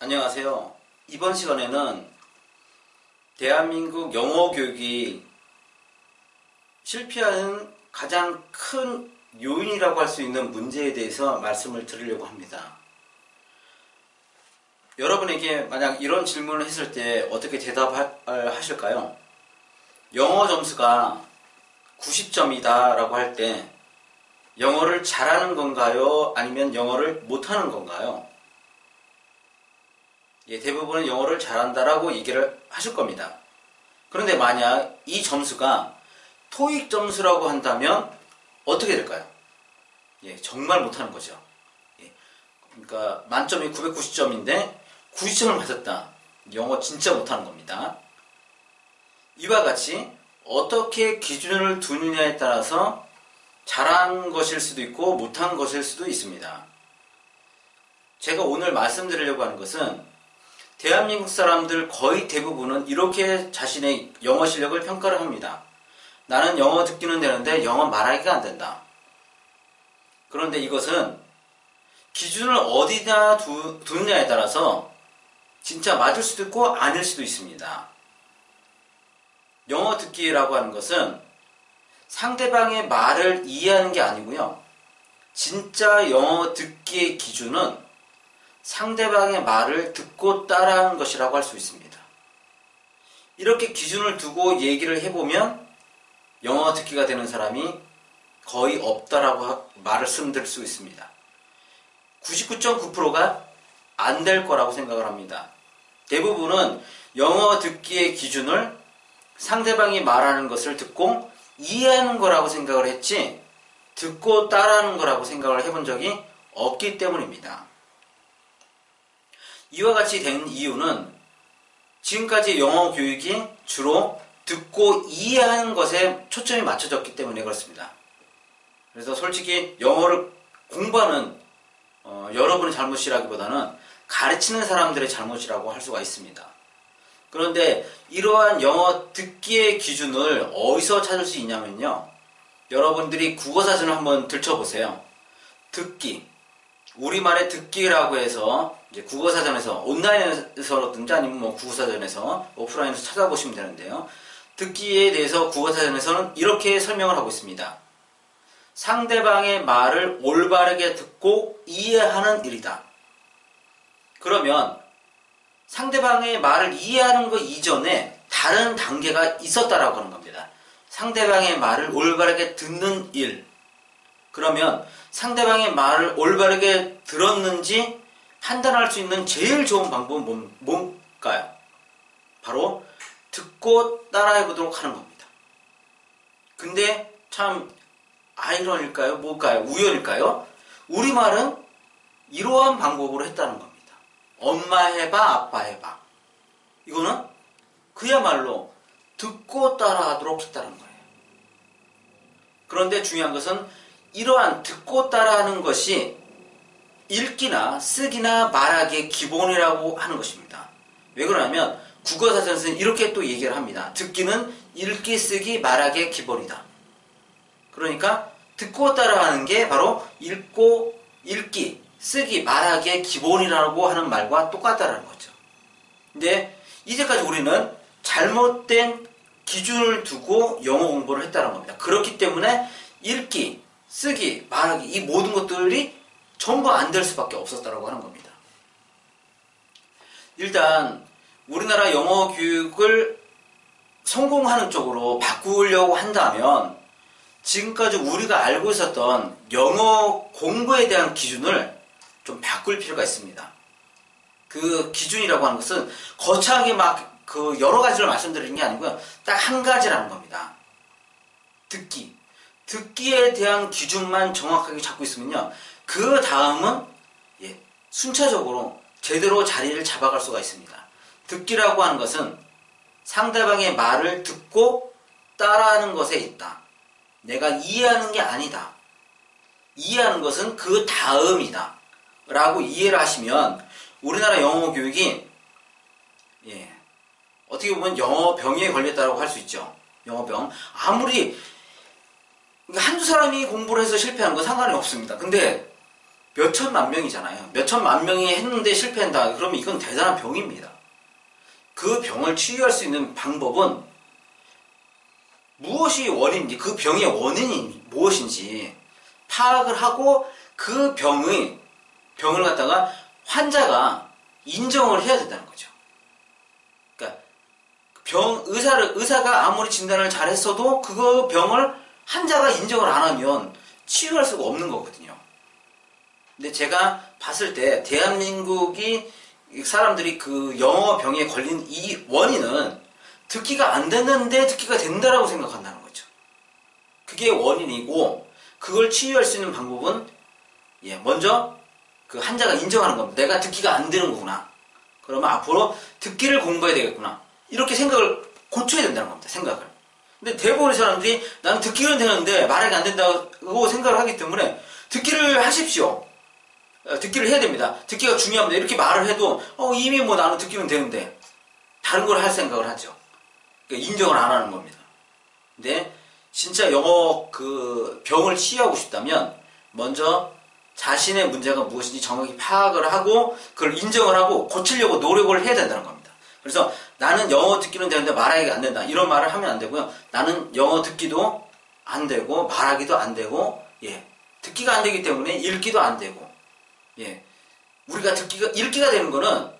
안녕하세요. 이번 시간에는 대한민국 영어 교육이 실패하는 가장 큰 요인이라고 할 수 있는 문제에 대해서 말씀을 드리려고 합니다. 여러분에게 만약 이런 질문을 했을 때 어떻게 대답을 하실까요? 영어 점수가 90점이다 라고 할 때 영어를 잘하는 건가요? 아니면 영어를 못하는 건가요? 예, 대부분은 영어를 잘한다라고 얘기를 하실 겁니다. 그런데 만약 이 점수가 토익 점수라고 한다면 어떻게 될까요? 예, 정말 못하는 거죠. 예, 그러니까 만점이 990점인데 90점을 맞았다. 영어 진짜 못하는 겁니다. 이와 같이 어떻게 기준을 두느냐에 따라서 잘한 것일 수도 있고 못한 것일 수도 있습니다. 제가 오늘 말씀드리려고 하는 것은 대한민국 사람들 거의 대부분은 이렇게 자신의 영어 실력을 평가를 합니다. 나는 영어 듣기는 되는데 영어 말하기가 안 된다. 그런데 이것은 기준을 어디다 두, 두느냐에 따라서 진짜 맞을 수도 있고 아닐 수도 있습니다. 영어 듣기라고 하는 것은 상대방의 말을 이해하는 게 아니고요. 진짜 영어 듣기의 기준은 상대방의 말을 듣고 따라하는 것이라고 할 수 있습니다. 이렇게 기준을 두고 얘기를 해보면 영어 듣기가 되는 사람이 거의 없다라고 말을 쓰들 수 있습니다. 99.9%가 안 될 거라고 생각을 합니다. 대부분은 영어 듣기의 기준을 상대방이 말하는 것을 듣고 이해하는 거라고 생각을 했지 듣고 따라하는 거라고 생각을 해본 적이 없기 때문입니다. 이와 같이 된 이유는 지금까지 영어 교육이 주로 듣고 이해하는 것에 초점이 맞춰졌기 때문에 그렇습니다. 그래서 솔직히 영어를 공부하는 어, 여러분의 잘못이라기보다는 가르치는 사람들의 잘못이라고 할 수가 있습니다. 그런데 이러한 영어 듣기의 기준을 어디서 찾을 수 있냐면요. 여러분들이 국어사전을 한번 들춰보세요. 듣기. 우리말의 듣기라고 해서 이제 국어사전에서 온라인에서든지 아니면 뭐 국어사전에서 오프라인에서 찾아보시면 되는데요. 듣기에 대해서 국어사전에서는 이렇게 설명을 하고 있습니다. 상대방의 말을 올바르게 듣고 이해하는 일이다. 그러면 상대방의 말을 이해하는 것 이전에 다른 단계가 있었다라고 하는 겁니다. 상대방의 말을 올바르게 듣는 일. 그러면 상대방의 말을 올바르게 들었는지 판단할 수 있는 제일 좋은 방법은 뭔가요? 바로 듣고 따라해 보도록 하는 겁니다. 근데 참 아이러니일까요? 뭘까요? 우연일까요? 우리말은 이러한 방법으로 했다는 겁니다. 엄마 해봐, 아빠 해봐. 이거는 그야말로 듣고 따라하도록 했다는 거예요. 그런데 중요한 것은 이러한 듣고 따라하는 것이 읽기나 쓰기나 말하기의 기본이라고 하는 것입니다. 왜 그러냐면 국어사전에서는 이렇게 또 얘기를 합니다. 듣기는 읽기, 쓰기, 말하기의 기본이다. 그러니까 듣고 따라하는 게 바로 읽고, 읽기, 쓰기, 말하기의 기본이라고 하는 말과 똑같다는 거죠. 근데 이제까지 우리는 잘못된 기준을 두고 영어 공부를 했다는 겁니다. 그렇기 때문에 읽기, 쓰기, 말하기 이 모든 것들이 전부 안 될 수밖에 없었다고 하는 겁니다. 일단 우리나라 영어 교육을 성공하는 쪽으로 바꾸려고 한다면 지금까지 우리가 알고 있었던 영어 공부에 대한 기준을 좀 바꿀 필요가 있습니다. 그 기준이라고 하는 것은 거창하게 막 그 여러 가지를 말씀드리는 게 아니고요. 딱 한 가지라는 겁니다. 듣기. 듣기에 대한 기준만 정확하게 잡고 있으면요. 그 다음은 예, 순차적으로 제대로 자리를 잡아갈 수가 있습니다. 듣기라고 하는 것은 상대방의 말을 듣고 따라하는 것에 있다. 내가 이해하는 게 아니다. 이해하는 것은 그 다음이다. 라고 이해를 하시면 우리나라 영어 교육이 예, 어떻게 보면 영어 병에 걸렸다고 할 수 있죠. 영어 병. 아무리 한두 사람이 공부를 해서 실패한 건 상관이 없습니다. 근데 몇 천만 명이잖아요. 몇 천만 명이 했는데 실패한다. 그러면 이건 대단한 병입니다. 그 병을 치유할 수 있는 방법은 무엇이 원인인지, 그 병의 원인이 무엇인지 파악을 하고 그 병의, 병을 갖다가 환자가 인정을 해야 된다는 거죠. 그러니까 병, 의사를, 의사가 아무리 진단을 잘 했어도 그거 병을 환자가 인정을 안 하면 치유할 수가 없는 거거든요. 근데 제가 봤을 때 대한민국이 사람들이 그 영어 병에 걸린 이 원인은 듣기가 안 됐는데 듣기가 된다라고 생각한다는 거죠. 그게 원인이고 그걸 치유할 수 있는 방법은 예, 먼저 그 환자가 인정하는 겁니다. 내가 듣기가 안 되는 거구나. 그러면 앞으로 듣기를 공부해야 되겠구나. 이렇게 생각을 고쳐야 된다는 겁니다. 생각을. 근데 대부분의 사람들이 나는 듣기는 되는데 말하기 안 된다고 생각을 하기 때문에 듣기를 하십시오. 어, 듣기를 해야 됩니다. 듣기가 중요합니다. 이렇게 말을 해도 어, 이미 뭐 나는 듣기는 되는데 다른 걸 할 생각을 하죠. 그러니까 인정을 안 하는 겁니다. 근데 진짜 영어 그 병을 치유하고 싶다면 먼저 자신의 문제가 무엇인지 정확히 파악을 하고 그걸 인정을 하고 고치려고 노력을 해야 된다는 겁니다. 그래서 나는 영어 듣기는 되는데 말하기가 안 된다. 이런 말을 하면 안 되고요. 나는 영어 듣기도 안 되고 말하기도 안 되고 예. 듣기가 안 되기 때문에 읽기도 안 되고 예. 우리가 듣기가 읽기가 되는 거는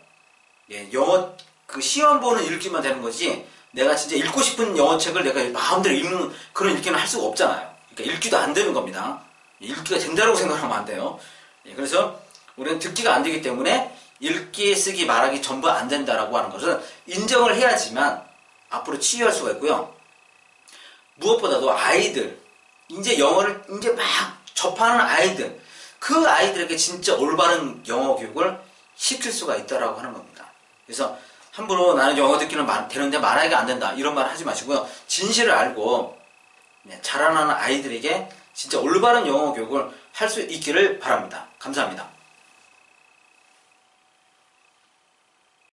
예, 영어 그 시험 보는 읽기만 되는 거지 내가 진짜 읽고 싶은 영어 책을 내가 마음대로 읽는 그런 읽기는 할 수가 없잖아요. 그러니까 읽기도 안 되는 겁니다. 읽기가 된다고 생각하면 안 돼요. 예, 그래서 우리는 듣기가 안 되기 때문에 읽기, 쓰기, 말하기 전부 안 된다라고 하는 것은 인정을 해야지만 앞으로 치유할 수가 있고요. 무엇보다도 아이들, 이제 영어를 이제 막 접하는 아이들, 그 아이들에게 진짜 올바른 영어 교육을 시킬 수가 있다라고 하는 겁니다. 그래서 함부로 나는 영어 듣기는 말- 되는데 말하기가 안 된다 이런 말 하지 마시고요. 진실을 알고 네, 자라나는 아이들에게 진짜 올바른 영어 교육을 할 수 있기를 바랍니다. 감사합니다.